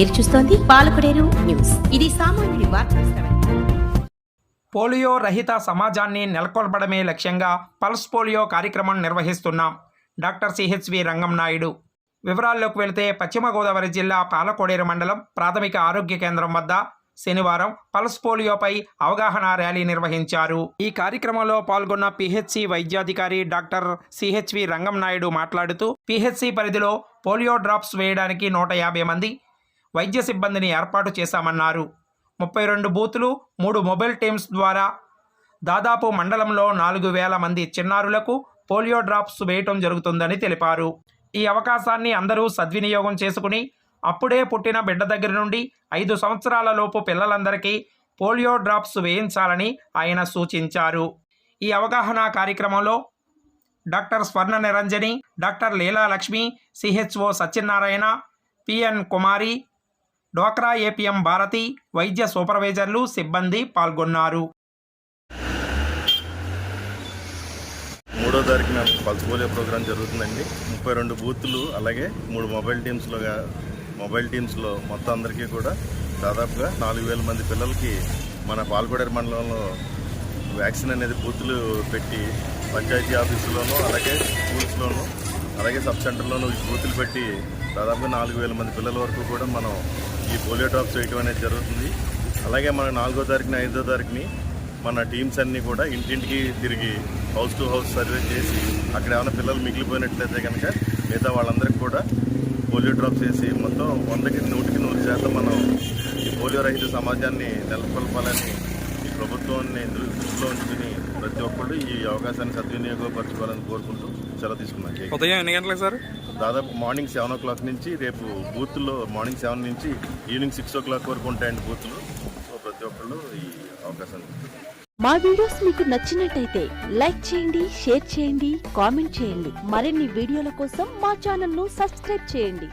మీరు చూస్తోంది పాలకుడేరు న్యూస్. ఇది సామాన్యుడి వార్త పోలియో రహిత సమాజాన్ని నెలకొల్పడమే లక్ష్యంగా పల్స్ పోలియో కార్యక్రమం నిర్వహిస్తున్నాం. డాక్టర్ సిహెచ్వి రంగం నాయుడు. వివరాల్లోకి వెళితే పశ్చిమ గోదావరి జిల్లా పాలకోడేరు మండలం ప్రాథమిక ఆరోగ్య కేంద్రం వద్ద శనివారం పల్స్ పోలియోపై అవగాహన ర్యాలీ నిర్వహించారు. ఈ కార్యక్రమంలో పాల్గొన్న పిహెచ్సి వైద్యాధికారి డాక్టర్ సిహెచ్వి రంగం నాయుడు మాట్లాడుతూ పిహెచ్సి పరిధిలో పోలియో డ్రాప్స్ వేయడానికి నూట యాభై మంది వైద్య సిబ్బందిని ఏర్పాటు చేశామన్నారు. ముప్పై రెండు బూతులు మూడు మొబైల్ టీమ్స్ ద్వారా దాదాపు మండలంలో నాలుగు వేల మంది చిన్నారులకు పోలియో డ్రాప్స్ వేయటం జరుగుతుందని తెలిపారు. ఈ అవకాశాన్ని అందరూ సద్వినియోగం చేసుకుని అప్పుడే పుట్టిన బిడ్డ దగ్గర నుండి ఐదు సంవత్సరాల లోపు పిల్లలందరికీ పోలియో డ్రాప్స్ వేయించాలని ఆయన సూచించారు. ఈ అవగాహన కార్యక్రమంలో doctor Swarna Niranjani doctor Leela Lakshmi CHO Satyanarayana PN Kumari Dokra APM Bharati వైద్య సూపర్వైజర్లు సిబ్బంది పాల్గొన్నారు. మూడో తారీఖున పల్స్ పోలియో ప్రోగ్రాం జరుగుతుందండి. ముప్పై రెండు బూతులు అలాగే మూడు మొబైల్ టీమ్స్లోగా మొబైల్ టీమ్స్లో మొత్తం అందరికీ కూడా దాదాపుగా నాలుగు వేల మంది పిల్లలకి మన పాల్గొడేరు మండలంలో వ్యాక్సిన్ అనేది బూతులు పెట్టి పంచాయతీ ఆఫీసులోనూ అలాగే స్కూల్స్లోనూ అలాగే సబ్ సెంటర్లోనూ బూత్లు బూతులు పెట్టి దాదాపుగా నాలుగు వేల మంది పిల్లల వరకు కూడా మనం ఈ పోలియో డ్రాప్స్ వేయడం అనేది జరుగుతుంది. అలాగే మన నాలుగో తారీఖున ఐదో తారీఖుని మన టీమ్స్ అన్నీ కూడా ఇంటింటికి తిరిగి హౌస్ టు హౌస్ సర్వే చేసి అక్కడ ఏమైనా పిల్లలు మిగిలిపోయినట్లయితే కనుక మిగతా వాళ్ళందరికీ కూడా పోలియో డ్రాప్స్ వేసి మొత్తం వందకి నూటికి నూరు శాతం మనం ఈ పోలియో రహిత సమాజాన్ని నెలకొల్పాలని ప్రభుత్వాన్ని దృష్టిలో ఉంచుకుని ప్రతి ఒక్కళ్ళు ఈ అవకాశాన్ని సద్వినియోగపరచుకోవాలని కోరుకుంటూ సెలవు తీసుకున్నాను. ఉదయం ఎన్ని గంటలకు సార్? దాదాపు మార్నింగ్ సెవెన్ ఓ క్లాక్ నుంచి రేపు బూత్లో మార్నింగ్ సెవెన్ నుంచి ఈవినింగ్ సిక్స్ ఓ క్లాక్ వరకు ఉంటాయండి బూత్లు. సో ప్రతి ఒక్కళ్ళు ఈ అవకాశాన్ని మా వీడియోస్ మీకు నచ్చినట్టయితే లైక్ చేయండి షేర్ చేయండి కామెంట్ చేయండి. మరిన్ని వీడియోల కోసం మా ఛానల్ను సబ్స్క్రైబ్ చేయండి.